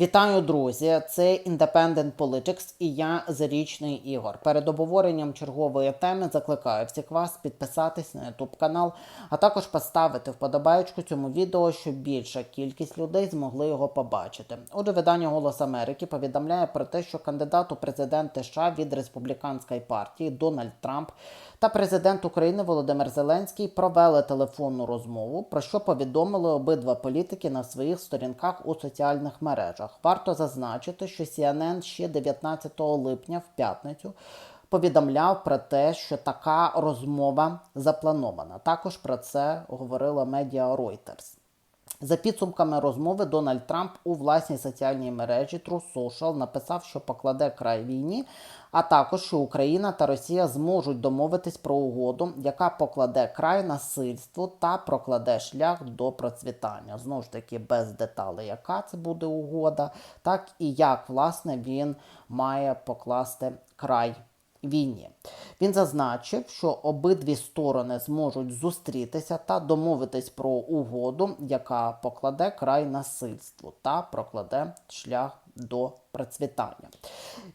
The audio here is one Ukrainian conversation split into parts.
Вітаю, друзі! Це Independent Politics і я Зарічний Ігор. Перед обговоренням чергової теми закликаю всіх вас підписатись на YouTube канал, а також поставити вподобайку цьому відео, щоб більша кількість людей змогли його побачити. Отже, видання Голос Америки повідомляє про те, що кандидат у президенти США від республіканської партії Дональд Трамп та президент України Володимир Зеленський провели телефонну розмову, про що повідомили обидва політики на своїх сторінках у соціальних мережах. Варто зазначити, що CNN ще 19 липня в п'ятницю повідомляв про те, що така розмова запланована. Також про це говорила медіа Reuters. За підсумками розмови, Дональд Трамп у власній соціальній мережі True Social написав, що покладе край війні, а також що Україна та Росія зможуть домовитись про угоду, яка покладе край насильству та прокладе шлях до процвітання. Знову ж таки, без деталей, яка це буде угода, так і як власне він має покласти край війні. Він зазначив, що обидві сторони зможуть зустрітися та домовитись про угоду, яка покладе край насильству та прокладе шлях до процвітання.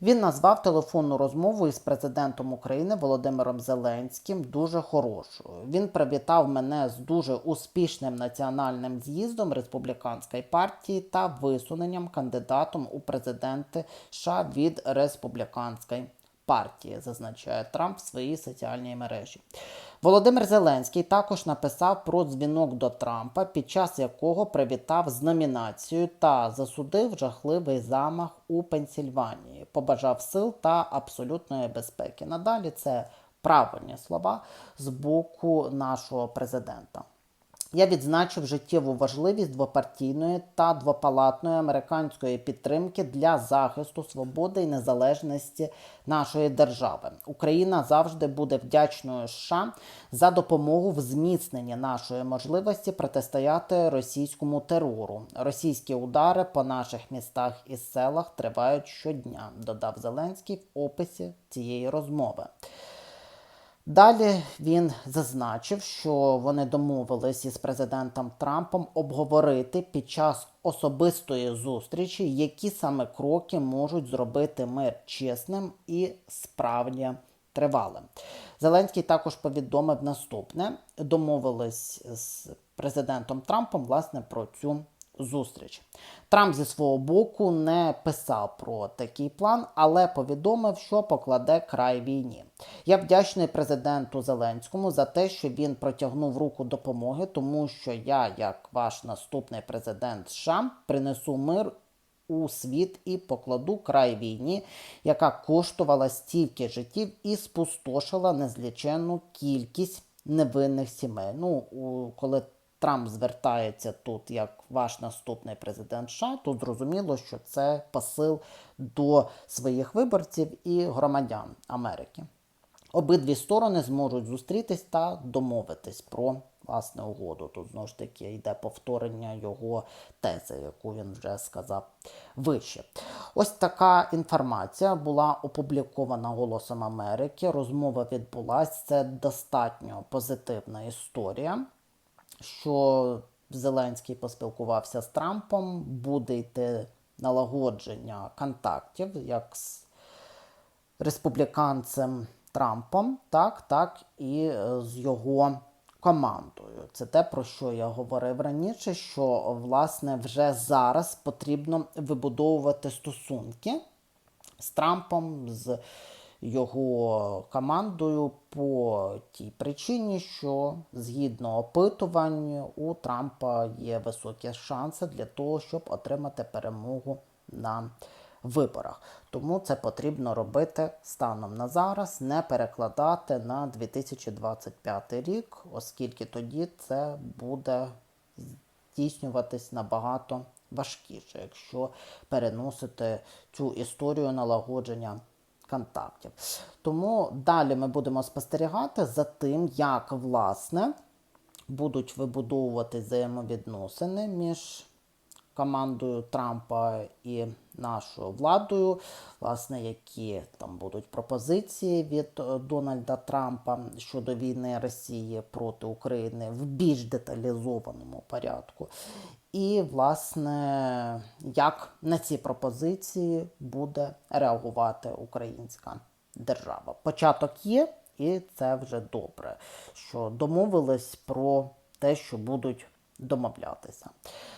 Він назвав телефонну розмову із президентом України Володимиром Зеленським дуже хорошою. Він привітав мене з дуже успішним національним з'їздом республіканської партії та висуненням кандидатом у президенти США від республіканської партії, зазначає Трамп в своїй соціальній мережі. Володимир Зеленський також написав про дзвінок до Трампа, під час якого привітав з номінацією та засудив жахливий замах у Пенсільванії, побажав сил та абсолютної безпеки. Надалі це правильні слова з боку нашого президента. Я відзначив життєву важливість двопартійної та двопалатної американської підтримки для захисту свободи і незалежності нашої держави. Україна завжди буде вдячною США за допомогу в зміцненні нашої можливості протистояти російському терору. Російські удари по наших містах і селах тривають щодня, додав Зеленський в описі цієї розмови. Далі він зазначив, що вони домовились із президентом Трампом обговорити під час особистої зустрічі, які саме кроки можуть зробити мир чесним і справді тривалим. Зеленський також повідомив наступне: домовились з президентом Трампом власне про цю зустріч. Трамп зі свого боку не писав про такий план, але повідомив, що покладе край війні. Я вдячний президенту Зеленському за те, що він протягнув руку допомоги, тому що я, як ваш наступний президент США, принесу мир. У світ і покладу край війні, яка коштувала стільки життів і спустошила незліченну кількість невинних сімей. Ну, коли Трамп звертається тут як ваш наступний президент США, то зрозуміло, що це посил до своїх виборців і громадян Америки. Обидві сторони зможуть зустрітись та домовитись про власне угоду. Тут знову ж таки йде повторення його тези, яку він вже сказав вище. Ось така інформація була опублікована Голосом Америки. Розмова відбулася. Це достатньо позитивна історія що Зеленський поспілкувався з Трампом, буде йти налагодження контактів як з республіканцем Трампом, так, так і з його командою. Це те, про що я говорив раніше, що власне вже зараз потрібно вибудовувати стосунки з Трампом. з його командою по тій причині, що згідно опитувань у Трампа є високі шанси для того, щоб отримати перемогу на виборах. Тому це потрібно робити станом на зараз, не перекладати на 2025 рік, оскільки тоді це буде здійснюватись набагато важкіше, якщо переносити цю історію налагодження контактів. Тому далі ми будемо спостерігати за тим, як власне будуть вибудовувати взаємовідносини між командою Трампа і нашою владою, власне, які там будуть пропозиції від е, Дональда Трампа щодо війни Росії проти України в більш деталізованому порядку. І, власне, як на ці пропозиції буде реагувати українська держава. Початок є, і це вже добре, що домовились про те, що будуть домовлятися.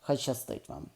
Хай щастить вам!